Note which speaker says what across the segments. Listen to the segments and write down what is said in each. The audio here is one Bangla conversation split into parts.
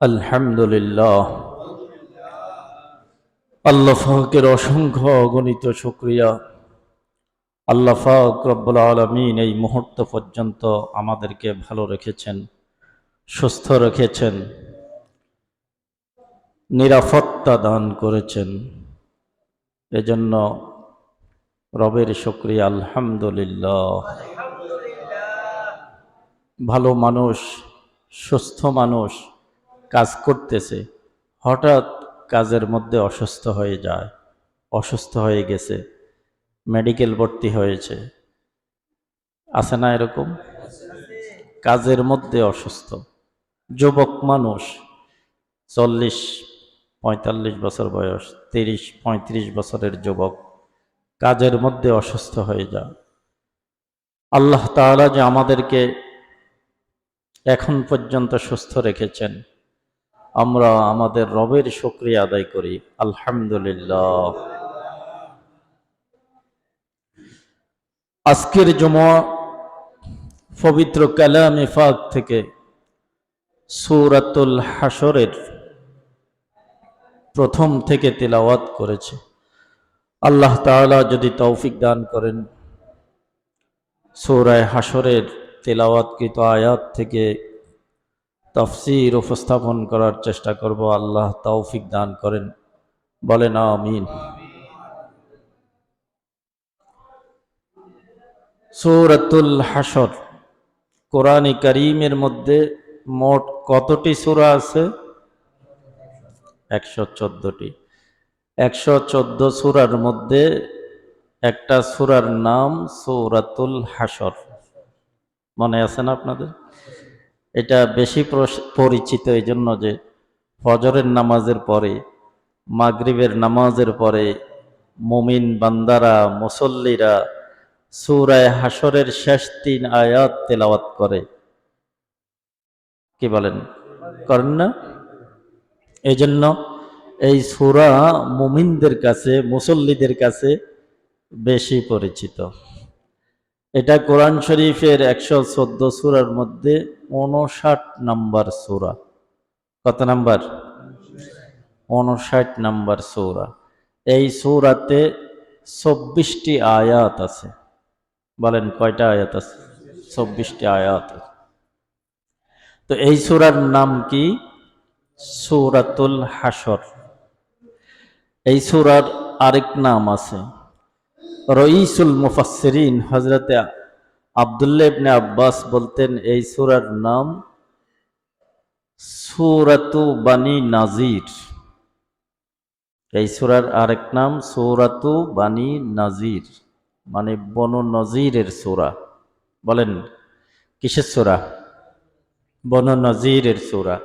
Speaker 1: আলহামদুলিল্লাহ। আল্লাফাকের অসংখ্য অগণিত শুক্রিয়া। আল্লাহ ফাক রব্বুল আলমিন এই মুহূর্ত পর্যন্ত আমাদেরকে ভালো রেখেছেন, সুস্থ রেখেছেন, নিরাপত্তা দান করেছেন। এজন্য রবের শুক্রিয়া, আলহামদুলিল্লাহ। ভালো মানুষ, সুস্থ মানুষ কাজ করতেছে, হঠাৎ কাজের মধ্যে অসুস্থ হয়ে যায়, অসুস্থ হয়ে গেছে মেডিকেল ভর্তি হয়েছে। আছে না এরকম? কাজের মধ্যে অসুস্থ। যুবক মানুষ, চল্লিশ, পঁয়তাল্লিশ বছর বয়স, তিরিশ, পঁয়ত্রিশ বছরের যুবক, কাজের মধ্যে অসুস্থ হয়ে যায়। আল্লাহ তাআলা যে আমাদেরকে এখন পর্যন্ত সুস্থ রেখেছেন আমরা আমাদের রবের শুক্রিয়া আদায় করি। আলহামদুলিল্লাহ। আজকের জমা পবিত্র কালামে ফাক থেকে সূরাতুল হাসরের প্রথম থেকে তেলাওয়াত করেছে। আল্লাহ তাআলা যদি তৌফিক দান করেন, সূরায় হাসরের তেলাওয়াতকৃত আয়াত থেকে তফসির উপস্থাপন করার চেষ্টা করব, আল্লাহ তৌফিক দান করেন। বলেন, আমিন। সূরাতুল হাসর কোরআনে করিমের মধ্যে মোট কতটি সূরা আছে? একশো চোদ্দটি। একশো চোদ্দ সূরার মধ্যে একটা সূরার নাম সৌরাতুল হাসর মনে আছে না আপনাদের? এটা বেশি পরিচিত এই জন্য যে ফজরের নামাজের পরে, মাগরিবের নামাজের পরে মুমিন বান্দারা, মুসল্লিরা সুরায় হাসরের শেষ তিন আয়াত তেলাওয়াত করে। কি বলেন? করেন না? এই জন্য এই সুরা মুমিনদের কাছে, মুসল্লিদের কাছে বেশি পরিচিত। এটা কোরআন শরীফের একশো চোদ্দ সুরার মধ্যে উনষাট নাম্বার সুরা। কত নাম্বার? উনষাট নাম্বার সৌরা। এই সৌরাতে চব্বিশটি আয়াত আছে। বলেন কয়টা আয়াত আছে? চব্বিশটি আয়াত তো এই সূরার নাম কি? সূরাতুল হাসর এই সূরার আরেক নাম আছে। রইসুল মুফাসসিরিন হজরতে আবদুল্লাহ ইবনে আব্বাস বলতেন, এই সূরার নাম সূরাতু বানি নাজির। এই সূরার আরেক নাম সূরাতু বানি নাজির মানে বনু নজিরের সূরা। বলেন, কিসের সূরা? বনু নজিরের সূরা।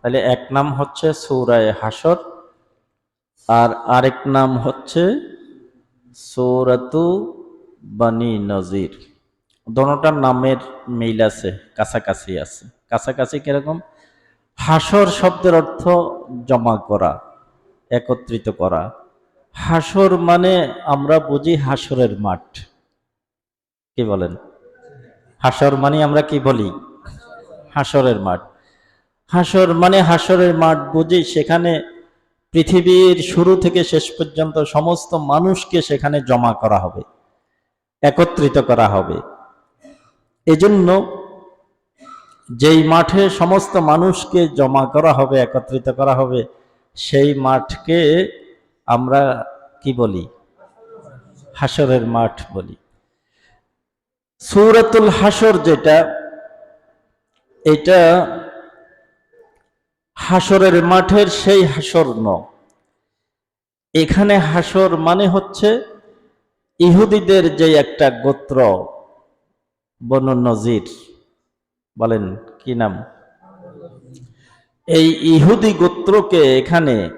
Speaker 1: তাহলে এক নাম হচ্ছে সূরায়ে হাসর আর আরেক নাম হচ্ছে সৌরাতু বানি নজির। দোনোটার নামের মিল আছে, কাছাকাছি আছে। কাছাকাছি কীরকম? হাসর শব্দের অর্থ জমা করা, একত্রিত করা। হাসর মানে আমরা বুঝি হাসরের মাঠ। কি বলেন? হাসর মানে আমরা কি বলি? হাসরের মাঠ। হাসর মানে হাসরের মাঠ বুঝি সেখানে পৃথিবীর শুরু থেকে শেষ পর্যন্ত সমস্ত মানুষকে সেখানে জমা করা হবে, একত্রিত করা হবে। এজন্য যেই মাঠে সমস্ত মানুষকে জমা করা হবে, একত্রিত করা হবে, সেই মাঠকে আমরা কি বলি? হাসরের মাঠ বলি। সূরাতুল হাসর যেটা, এটা হাসরের মাঠের সেই হাসর ন এখানে হাসর মানে হচ্ছে ইহুদিদের যে একটা গোত্র, বনু নজির। বলেন, কি নাম? এই ইহুদি গোত্রকে এখানে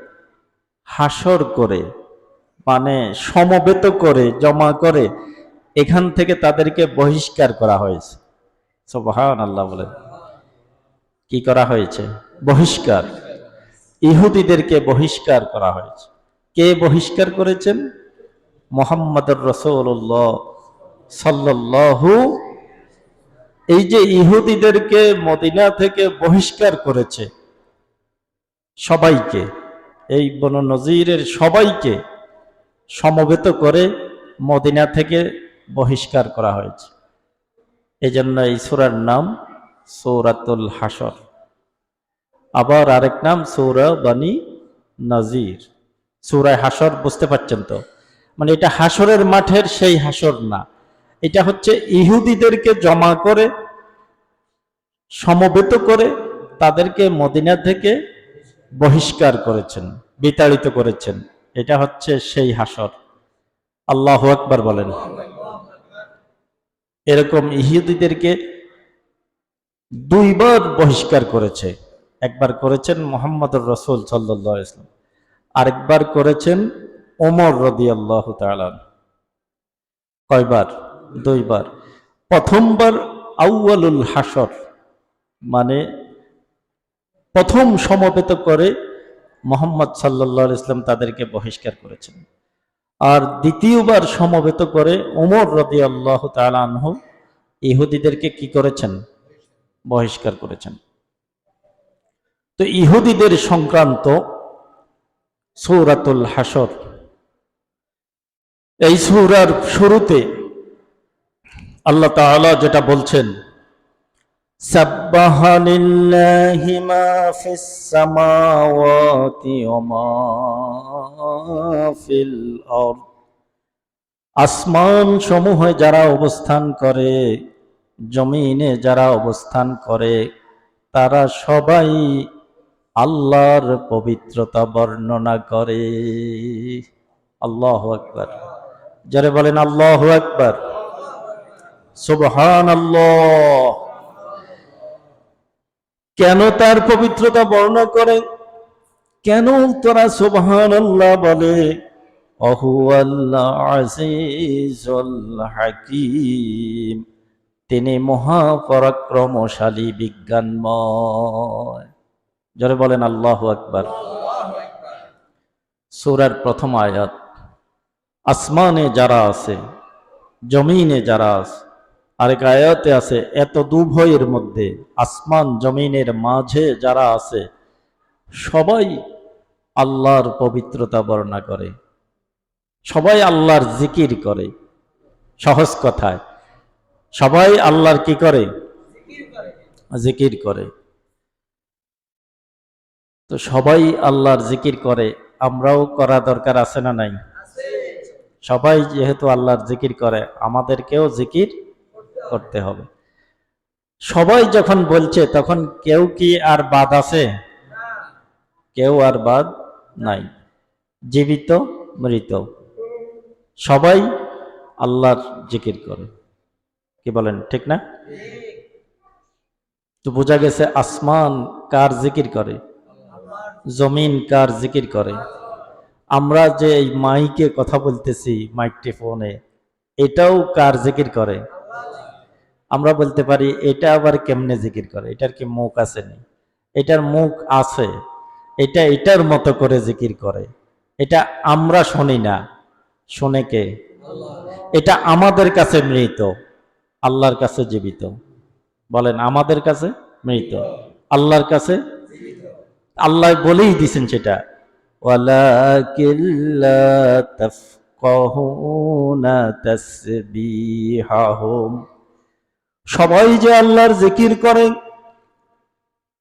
Speaker 1: হাসর করে মানে সমবেত করে, জমা করে, এখান থেকে তাদেরকে বহিষ্কার করা হয়েছে। সোবাহান আল্লাহ বলেন। কি করা হয়েছে? বহিষ্কার। ইহুদিদেরকে বহিষ্কার করা হয়েছে। কে বহিষ্কার করেছেন? মোহাম্মদুর রসুল্লাহ সাল্লাল্লাহু, এই যে ইহুদিদেরকে মদিনা থেকে বহিষ্কার করেছে সবাইকে, এই বন নজিরের সবাইকে সমবেত করে মদিনা থেকে বহিষ্কার করা হয়েছে। এই জন্য এই সুরার নাম সৌরাতুল হাসর আবার আরেক নাম সৌরা বানী নাজির। সৌরায় হাসর বুঝতে পারছেন তো? মানে এটা হাসরের মাঠের সেই হাসর না। এটা হচ্ছে ইহুদিদেরকে জমা করে, সমবেত করে তাদেরকে মদিনা থেকে বহিষ্কার করেছেন, বিতাড়িত করেছেন। এটা হচ্ছে সেই হাসর আল্লাহ আকবার বলেন। এরকম ইহুদিদেরকে দুইবার বহিষ্কার করেছে। একবার করেছেন মোহাম্মদ রসুল সাল্লাহ ইসলাম আরেকবার করেছেন ওমর রদি আল্লাহ কয়বার? দুইবার। প্রথমবার আউয়ালুল হাসর মানে প্রথম সমবেত করে মোহাম্মদ সাল্লাহ ইসলাম তাদেরকে বহিষ্কার করেছেন। আর দ্বিতীয়বার সমবেত করে ওমর রদি আল্লাহ তালাহ ইহুদিদেরকে কি করেছেন? বহিষ্কার করেছেন। তো ইহুদিদের সংক্রান্ত সৌরাতুল হাসর এই সৌরার শুরুতে আল্লাহ তাআলা যেটা বলছেন سبح لله ما في السماوات وما في الأرض আসমান সমূহে যারা অবস্থান করে জমিনে যারা অবস্থান করে তারা সবাই আল্লাহর পবিত্রতা বর্ণনা করে। আল্লাহ আকবার। যারা বলেন আল্লাহ আকবার। সুবহান আল্লাহ কেন তার পবিত্রতা বর্ণনা করে? কেন তোরা সুবহান আল্লাহ বলে তিনি মহাপরাক্রমশালী বিজ্ঞানময়। যারা বলেন আল্লাহ আকবার। সুরার প্রথম আয়াত আসমানে যারা আছে জমিনে যারা আছে। আরেক আয়াতে আছে এত দুভয়ের মধ্যে আসমান জমিনের মাঝে যারা আছে সবাই আল্লাহর পবিত্রতা বর্ণনা করে। সবাই আল্লাহর জিকির করে। সহজ কথায় সবাই আল্লাহর কি করে। জিকির করে। তো সবাই আল্লাহর জিকির করে, আমরাও করা দরকার আছে না নাই? সবাই যেহেতু আল্লাহর জিকির করে, আমাদেরকেও জিকির করতে হবে। সবাই যখন বলছে, তখন কেউ কি আর বাদ আছে? কেউ আর বাদ নাই। জীবিত, মৃত। সবাই আল্লাহর জিকির করে। কি বলেন, ঠিক না? তো বোঝা গেছে আসমান কার জিকির করে? জমিন কার জিকির করে? আমরা যে এই মাইকে কথা বলতেছি মাইকটি ফোনে এটাও কার জিকির করে? আমরা বলতে পারি, এটা আবার কেমনে জিকির করে? এটার কি মুখ আছে নি? এটার মুখ আছে। এটা এটার মতো করে জিকির করে। এটা আমরা শুনি না। শুনে কে? এটা আমাদের কাছে মৃত। আল্লাহর কাছে জীবিত। বলেন, আমাদের কাছে মৃত। আল্লাহর কাছে আল্লাহ বলেই দিছেন সেটা। সবাই যে আল্লাহর জিকির করে,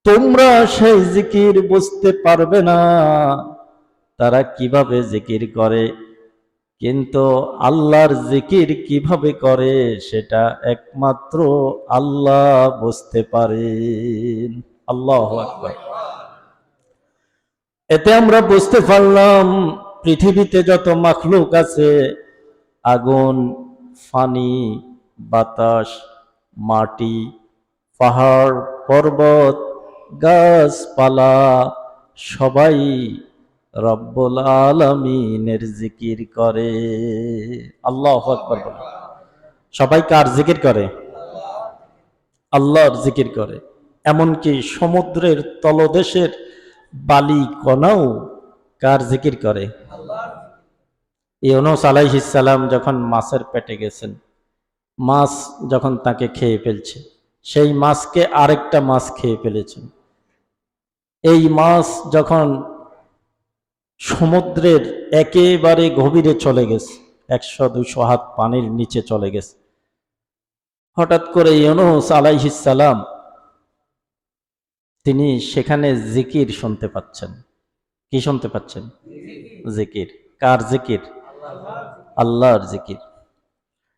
Speaker 1: তোমরা সেই জিকির বুঝতে পারবে না, তারা কীভাবে জিকির করে, কিন্তু আল্লাহর জিকির কীভাবে করে, সেটা একমাত্র আল্লাহ বুঝতে পারেন। আল্লাহ এতে আমরা বুঝতে পারলাম, পৃথিবীতে যত মাখলুক আছে, আগুন, ফানি, বাতাস, মাটি, পাহাড়, পর্বত, গাছপালা, সবাই রব্বুল আলমিনের জিকির করে। আল্লাহ আকবর সবাই কার জিকির করে? আল্লাহর জিকির করে। এমনকি সমুদ্রের তলদেশের বালি কণাও কার জিকির করে? ইউনুস আলাইহিসালাম যখন মাছের পেটে গেছেন, মাছ যখন তাকে খেয়ে ফেলছে, সেই মাছকে আরেকটা মাছ খেয়ে ফেলেছেন। এই মাছ যখন সমুদ্রের একেবারে গভীরে চলে গেছে, একশো দুশো হাত পানির নিচে চলে গেছে, হঠাৎ করে ইউনুস আলাইহিসালাম তিনি সেখানে জিকির শুনতে পাচ্ছেন। কি শুনতে পাচ্ছেন? জিকির। কার জিকির? আল্লাহর জিকির।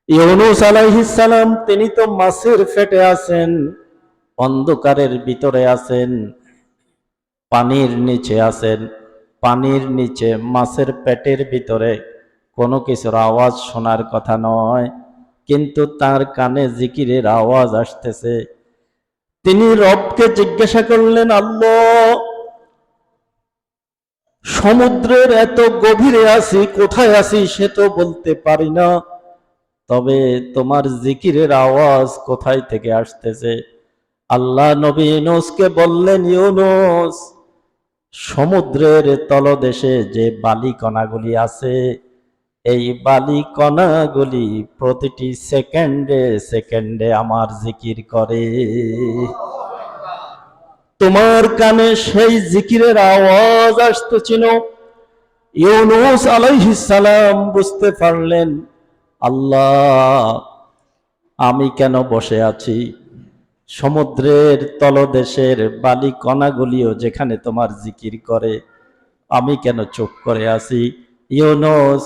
Speaker 1: ইউনুস আলাইহিসালাম তিনি তো মাছের ফেটে আছেন, অন্ধকারের ভিতরে আছেন, পানির নিচে আছেন। পানির নিচে মাছের পেটের ভিতরে কোনো কিছুর আওয়াজ শোনার কথা নয়, কিন্তু তার কানে জিকিরের আওয়াজ আসতেছে। তিনি রবকে জিজ্ঞাসা করলেন, আল্লাহ, সমুদ্রের এত গভীরে আছি, কোথায় আছি সে তো বলতে পারি না। তবে তোমার জিকিরের আওয়াজ কোথায় থেকে আসতেছে? আল্লাহ নবী ইউনুসকে বললেন, ইউনুস, সমুদ্রের তলদেশে যে বালি কণাগুলি আছে এই বালি কণাগুলি প্রতিটি সেকেন্ডে সেকেন্ডে আমার জিকির করে। তোমার কানে সেই জিকিরের আওয়াজ আসতেছিল। ইউনুস আলাইহিস সালাম বুঝতে পারলেন, আল্লাহ, আমি কেন বসে আছি? সমুদ্রের তলদেশের বালি কণাগুলিও যেখানে তোমার জিকির করে, আমি কেন চুপ করে আছি? ইউনুস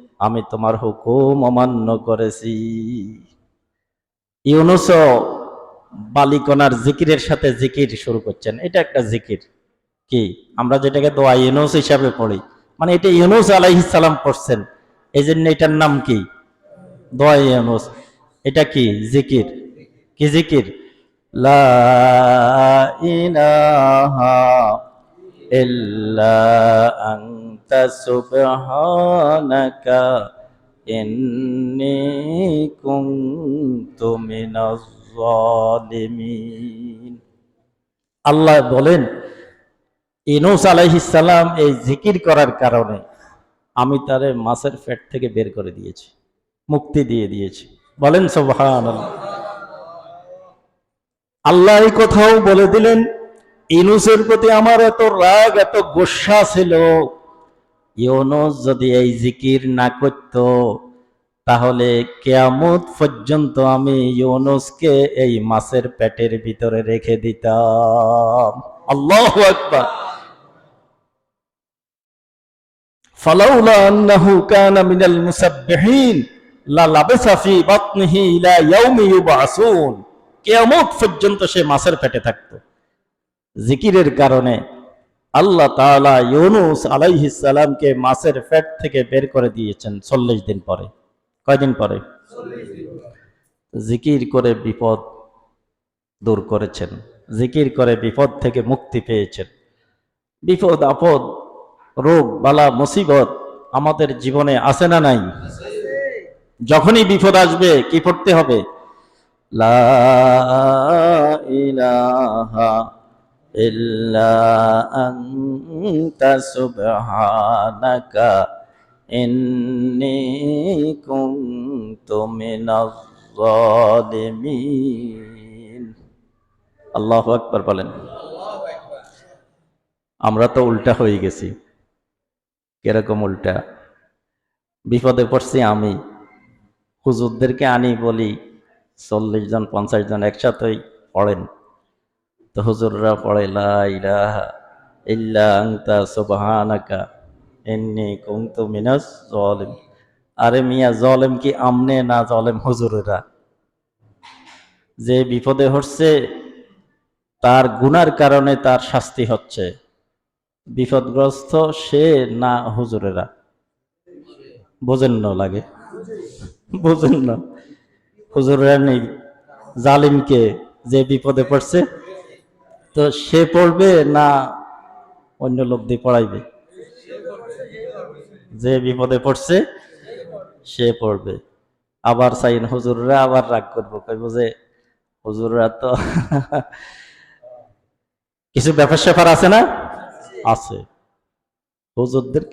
Speaker 1: আমি তোমার হুকুম অমান্য করেছি। ইউনুস বালিকনার জিকিরের সাথে জিকির শুরু করছেন। এটা একটা জিকির। কি? আমরা যেটাকে দোয়া ইউনুস হিসাবে পড়ি। মানে এটা ইউনুস আলাইহিস সালাম পড়ছেন। এই জন্য এটার নাম কি? দোয়া ইউনুস। এটা কি? জিকির। কি জিকির? লা ইলাহা ইল্লা ইন্নী কুনতু মিনাজ জালিমিন আল্লাহ বলেন, ইনুস আলাইহিস সালাম এই জিকির করার কারণে আমি তারে মাছের পেট থেকে বের করে দিয়েছি, মুক্তি দিয়ে দিয়েছি। বলেন সুবহানাল্লাহ। আল্লাহ এই কথাও বলে দিলেন, ইনুসের প্রতি আমার এত রাগ, এত গোসা ছিল। ইউনুস যদি এই জিকির না করত, তাহলে কেয়ামত পর্যন্ত আমি ইউনুসকে এই মাছের পেটের ভিতরে রেখে দিতাম। আল্লাহ আকবার। ইউবআসুন পর্যন্ত সে মাছের পেটে থাকতো। জিকিরের কারণে আল্লাহ তাআলা ইউনুস আলাইহিস সালামকে মাছের পেট থেকে বের করে দিয়েছেন চল্লিশ দিন পরে। কয়দিন পরে? জিকির করে বিপদ দূর করেছেন। জিকির করে বিপদ থেকে মুক্তি পেয়েছেন। বিপদ, আপদ, রোগ, বালা, মুসিবত আমাদের জীবনে আসে না নাই? যখনই বিপদ আসবে, কি পড়তে হবে? লা ইলাহা ইল্লা আনতা সুবহানাকা ইন্নী কুনতু মিনাজ জালিমিন আল্লাহু আকবার বলেন। আমরা তো উল্টা হয়ে গেছি। কীরকম উল্টা? বিপদে পড়ছি আমি। হুজুরদেরকে আনি বলি, চল্লিশ জন, পঞ্চাশ জন একসাথেই পড়েন। তো হুজুররা পড়ে, লা ইলাহা ইল্লা আনতা সুবহানাকা, ইন্নী কুনতু মিনাজ জালিম আরে মিয়া জলেম কি আমনে না জলেম হুজুরেরা? যে বিপদে হচ্ছে, তার গুনার কারণে তার শাস্তি হচ্ছে। বিপদগ্রস্ত সে না হুজুরেরা? বোঝেন না লাগে। বোঝেন না। হুজুরেরা নেই। জালিমকে যে বিপদে পড়ছে তো সে পড়বে না অন্য লোক দিয়ে পড়াইবে? যে বিপদে পড়ছে, সে পড়বে। আবার চাইন, হুজুররা আবার রাগ করব। কইব যে, হুজুররা তো কিছু ব্যাপার স্যাপার আছে না? আছে। হুজুরদের